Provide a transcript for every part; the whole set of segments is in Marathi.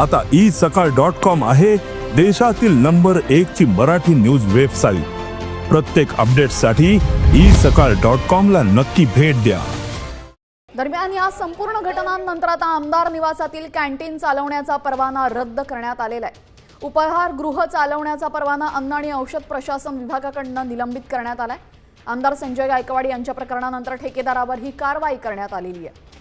आता ई सकाळ डॉट कॉम आहे देशातील नंबर एक ची मराठी न्यूज वेबसाईट. प्रत्येक अपडेटसाठी ई सकाळ डॉट कॉम ला नक्की भेट द्या. दरम्यान या संपूर्ण घटनांनंतर आता आमदार निवासातील कॅन्टीन चालवण्याचा परवाना रद्द करण्यात आलेला आहे. उपहार गृह चालवण्याचा परवाना अन्न आणि औषध प्रशासन विभागाकडनं निलंबित करण्यात आलाय. आमदार संजय गायकवाड यांच्या प्रकरणानंतर ठेकेदारावर ही कारवाई करण्यात आलेली आहे.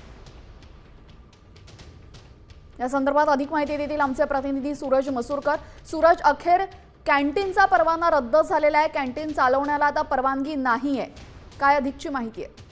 या संदर्भात अधिक माहिती देतील आमचे प्रतिनिधी सूरज मसूरकर. सूरज अखेर कॅन्टीनचा परवाना रद्द झालेला आहे. कॅन्टीन चालवण्याला आता परवानगी नाही आहे काय अधिकची माहिती आहे?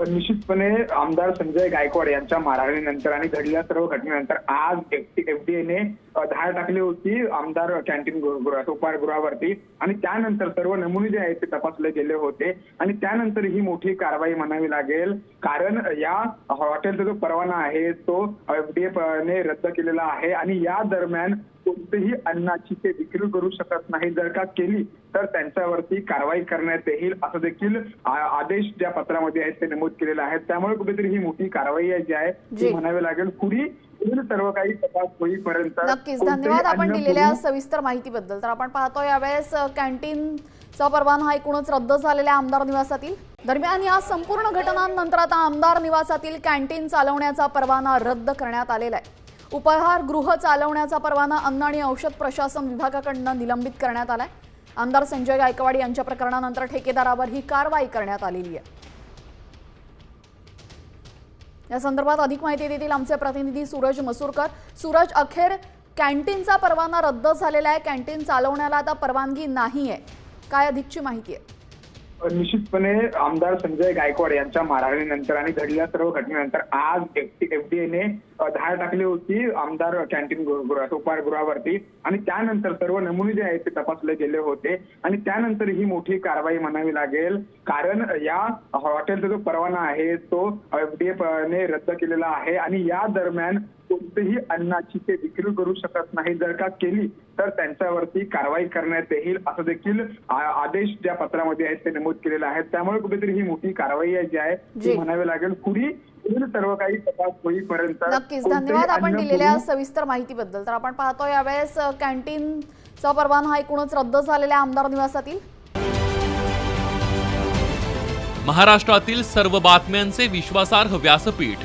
निश्चितपणे आमदार संजय गायकवाड यांच्या मारहाणीनंतर आणि घडलेल्या सर्व घटनेनंतर आज एफडीएने धाड टाकली होती आमदार कॅन्टीन उपाहारगृहावरती. आणि त्यानंतर सर्व नमुने जे आहेत ते तपासले गेले होते. आणि त्यानंतर ही मोठी कारवाई म्हणावी लागेल. कारण या हॉटेलचा जो परवाना आहे तो एफडीएने रद्द केलेला आहे. आणि या दरम्यान कोणतीही अन्नाची ते विक्री करू शकत नाही. जर का केली तर त्यांच्यावरती कारवाई करण्यात येईल असं देखील आदेश ज्या पत्रामध्ये आहेत ते नमूद केलेले आहेत. त्यामुळे कुठेतरी ही मोठी कारवाई आहे जी आहे जी. ती म्हणावी लागेल. पुढी पुढील सर्व काही तपास होईपर्यंत नक्कीच. धन्यवाद आपण दिलेल्या सविस्तर माहितीबद्दल. तर आपण पाहतो यावेळेस अ, कॅन्टीनचा परवाना एकूणच रद्द झालेला आहे आमदार निवासातील. दरम्यान या संपूर्ण घटनांनंतर आता आमदार निवासातील कॅन्टीन चालवण्याचा परवाना रद्द करण्यात आलेला आहे. उपहार गृह चालवण्याचा परवाना अन्न आणि औषध प्रशासन विभागाकडनं निलंबित करण्यात आलाय. आमदार संजय गायकवाड यांच्या प्रकरणानंतर ठेकेदारावर ही कारवाई करण्यात आलेली आहे. या संदर्भात अधिक माहिती देतील आमचे प्रतिनिधी सूरज मसूरकर. सूरज अखेर कॅन्टीनचा परवाना रद्द झालेला आहे. कॅन्टीन चालवण्याला आता परवानगी नाही आहे काय अधिकची माहिती आहे? निश्चितपणे आमदार संजय गायकवाड यांच्या मारहाणीनंतर आणि घडलेल्या सर्व घटनेनंतर आज एफडीएने धाड टाकली होती आमदार कॅन्टीन गृहात उपाहारगृहावरती आणि त्यानंतर सर्व नमुने जे आहेत ते तपासले गेले होते. आणि त्यानंतर ही मोठी कारवाई म्हणावी लागेल. कारण या हॉटेलचा जो परवाना आहे तो एफडीए ने रद्द केलेला आहे. आणि या दरम्यान कोणतीही अन्नाची ते विक्री करू शकत नाही. जर का केली तर त्यांच्यावरती कारवाई करण्यात येईल असं देखील आदेश ज्या पत्रामध्ये आहेत ते नमूद केलेले आहेत. त्यामुळे कुठेतरी ही मोठी कारवाई जी आहे जी. ती म्हणावी लागेल. पुढी पुढील सर्व काही तपास होईपर्यंत नक्कीच. धन्यवाद आपण दिलेल्या सविस्तर माहितीबद्दल. तर आपण पाहतो यावेळेस कॅन्टीनचा परवाना हा एकूणच रद्द झालेला आहे आमदार निवासातील. महाराष्ट्रातील सर्व बातम्यांचे विश्वासार्ह व्यासपीठ